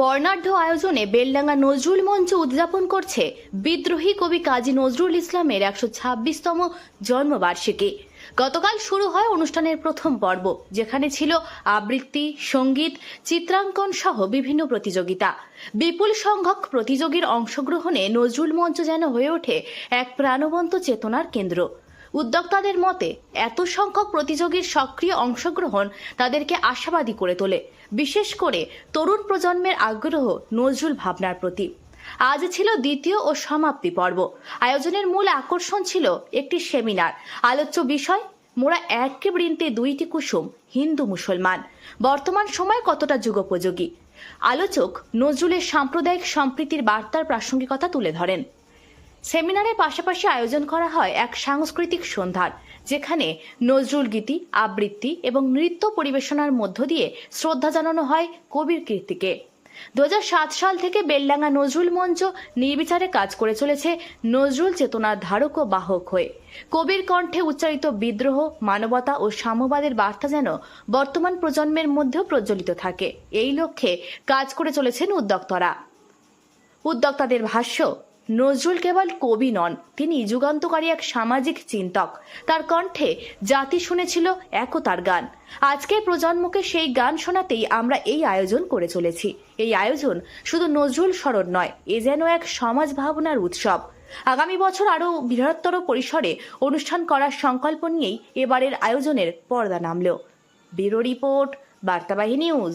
বর্ণাঢ্য আয়োজনে বেলডাঙ্গা নজরুল মঞ্চ উদযাপন করছে বিদ্রোহী কবি কাজী নজরুল ইসলামের একশো ছাব্বিশতম জন্মবার্ষিকী। গতকাল শুরু হয় অনুষ্ঠানের প্রথম পর্ব, যেখানে ছিল আবৃত্তি, সংগীত, চিত্রাঙ্কন সহ বিভিন্ন প্রতিযোগিতা। বিপুল সংখ্যক প্রতিযোগীর অংশগ্রহণে নজরুল মঞ্চ যেন হয়ে ওঠে এক প্রাণবন্ত চেতনার কেন্দ্র। উদ্যোক্তাদের মতে, এত সংখ্যক প্রতিযোগীর সক্রিয় অংশগ্রহণ তাদেরকে আশাবাদী করে তোলে। বিশেষ করে তরুণ প্রজন্মের আগ্রহ, নজরুল ভাবনার প্রতি। আজ ছিল দ্বিতীয় ও সমাপ্তি পর্ব। আয়োজনের মূল আকর্ষণ ছিল একটি সেমিনার। আলোচ্য বিষয়, মোরা এক বৃন্তে দুইটি কুসুম, হিন্দু মুসলমান। বর্তমান সময় কতটা যুগোপযোগী? আলোচক নজরুলের সাম্প্রদায়িক সম্প্রীতির বার্তার প্রাসঙ্গিকতা তুলে ধরেন। সেমিনারের পাশাপাশি আয়োজন করা হয় এক সাংস্কৃতিক সন্ধ্যার, যেখানে নজরুল গীতি, আবৃত্তি এবং নৃত্য পরিবেশনার মধ্য দিয়ে শ্রদ্ধা জানানো হয় কবির কীর্তিকে। দু হাজার সাত সাল থেকে বেলডাঙ্গা নজরুল মঞ্চ নির্বিচারে কাজ করে চলেছে নজরুল চেতনার ধারক ও বাহক হয়ে। কবির কণ্ঠে উচ্চারিত বিদ্রোহ, মানবতা ও সাম্যবাদের বার্তা যেন বর্তমান প্রজন্মের মধ্যেও প্রজ্বলিত থাকে। এই লক্ষ্যে কাজ করে চলেছেন উদ্যোক্তরা। উদ্যোক্তাদের ভাষ্য নজরুল কেবল কবি নন, তিনি যুগান্তকারী এক সামাজিক চিন্তক। তার কণ্ঠে জাতি শুনেছিল একতার গান। আজকের প্রজন্মকে সেই গান শোনাতেই আমরা এই আয়োজন করে চলেছি। এই আয়োজন শুধু নজরুল স্মরণ নয়, এ যেন এক সমাজ ভাবনার উৎসব। আগামী বছর আরও বৃহত্তর পরিসরে অনুষ্ঠান করার সংকল্প নিয়েই এবারের আয়োজনের পর্দা নামল। ব্যুরো রিপোর্ট, বার্তাবাহী নিউজ।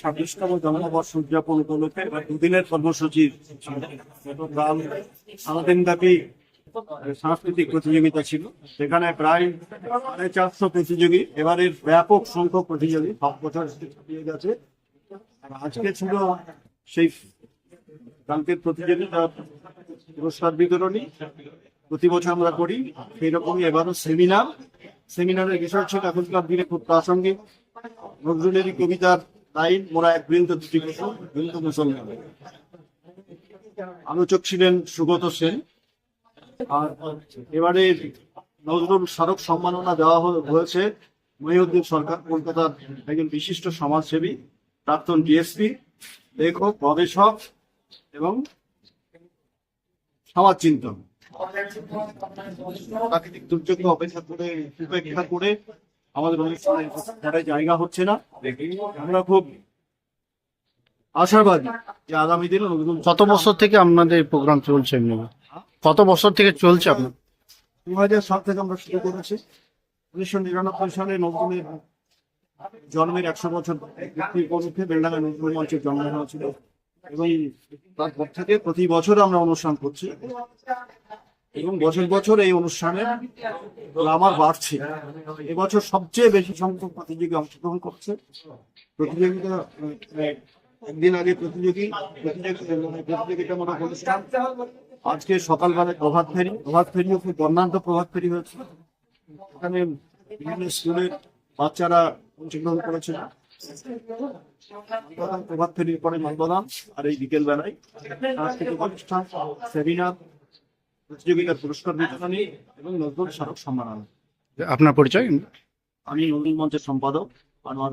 ছাব্বিশতম উদযাপন এবার দুদিনের সাংস্কৃতিক প্রতিযোগিতা ছিল। সেখানে প্রায় চারশো প্রতিযোগী, এবারের ব্যাপক সংখ্যক প্রতিযোগী সব বছর গেছে। আজকে ছিল সেই কালকের প্রতিযোগিতা পুরস্কার বিতরণী। প্রতি বছর আমরা করি সেই রকমই এবারও সেমিনার। সেমিনারের বিষয় ছিল এখনকার দিনে খুব প্রাসঙ্গিক। নজরুলেরই কবিতার লাইন, মোরা এক বৃন্দ দুটি কুসুম বৃন্দ মুসলমান। আলোচক ছিলেন সুগত সেন। আর এবারে নজরুল স্মারক সম্মাননা দেওয়া হয়েছে মহিউদ্দিন সরকার, কলকাতার একজন বিশিষ্ট সমাজসেবী, প্রাক্তন ডিএসপি, লেখক, গবেষক এবং সমাজ চিন্তন প্রাকৃতিক দুর্যোগ অপেক্ষা করে উপেক্ষা করে আমাদের অনুষ্ঠানে জায়গা হচ্ছে না। আমরা খুব আশাবাদী যে আগামী দিনে কত বছর থেকে আপনাদের প্রোগ্রাম চলছে কত বছর থেকে চলছে আপনার দু হাজার সাল থেকে আমরা শুরু করেছি। উনিশশো নিরানব্বই সালে নজরুলের জন্মের একশো বছর উপলক্ষে বেলডাঙ্গা নজরুল মঞ্চের জন্ম হয়েছিল। এবং তারপর থেকে প্রতি বছর আমরা অনুষ্ঠান করছি। এবং বছর বছর এই অনুষ্ঠানে আমার বাড়ছে। এবছর সবচেয়ে বেশি সংখ্যক প্রতিযোগী অংশগ্রহণ করছে। প্রতিযোগিতা একদিন আগে প্রতিযোগী প্রতিযোগী প্রতিযোগিতা মূলক অনুষ্ঠান। আজকে সকালবেলা প্রভাত ফেরি প্রভাত ফেরিও খুব বর্ণাঢ্য প্রভাত ফেরি হয়েছে। এখানে বিভিন্ন স্কুলের বাচ্চারা অংশগ্রহণ করেছিল প্রভাত ফেরির পরে মন্দদান আর এই বিকেল বেলায় সাংস্কৃতিক অনুষ্ঠান সেমিনার প্রতিযোগিতার পুরস্কার বিতরণী এবং নজরুল স্মারক সম্মাননা। আপনার পরিচয়? আমি নজরুল মঞ্চের সম্পাদক আনোয়ার